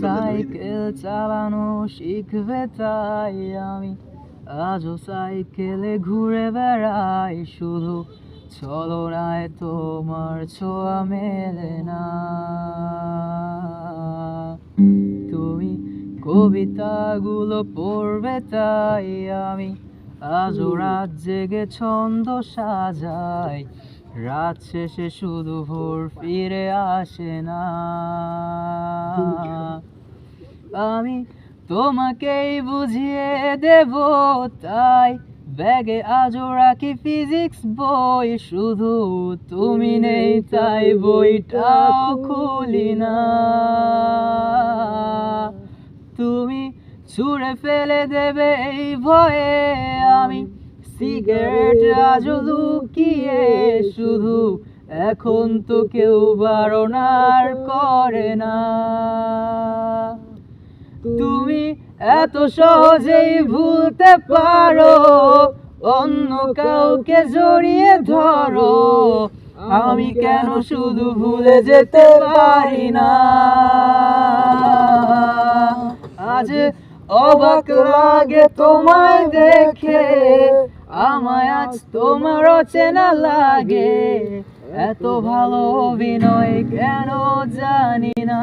Cycle চালানো শিখবে তাই আমি আজও সাইকেলে ঘুরে বেড়াই শুধু চলনায় তোমার ছোঁয়া মেলে না তুমি কবিতাগুলো পড়বে তাই আমি আজও রাত জেগে ছন্দ সাজাই রাত শেষে শুধু ভোর ফিরে আসে না। আমি তোমাকেই বুঝিয়ে দেব, তাই ব্যাগে আজও রাখি ফিজিক্স বই, শুধু তুমি নেই, তাই বইটাও খুলি না। তুমি ছুঁড়ে ফেলে দেবে এই ভয়ে, আমি সিগারেট আজও লুকিয়ে শুধু এখন তো কেউ বারণার করে না। তুমি এত সহজেই ভুলতে পারো, অন্য কাউকে জড়িয়ে ধরো। আমি কেন শুধু ভুলে যেতে পারি না? আজ অবাক লাগে তোমায় দেখে। আমায় আজ তোমার চেনা লাগে। এত ভালো অভিনয় কেন জানি না।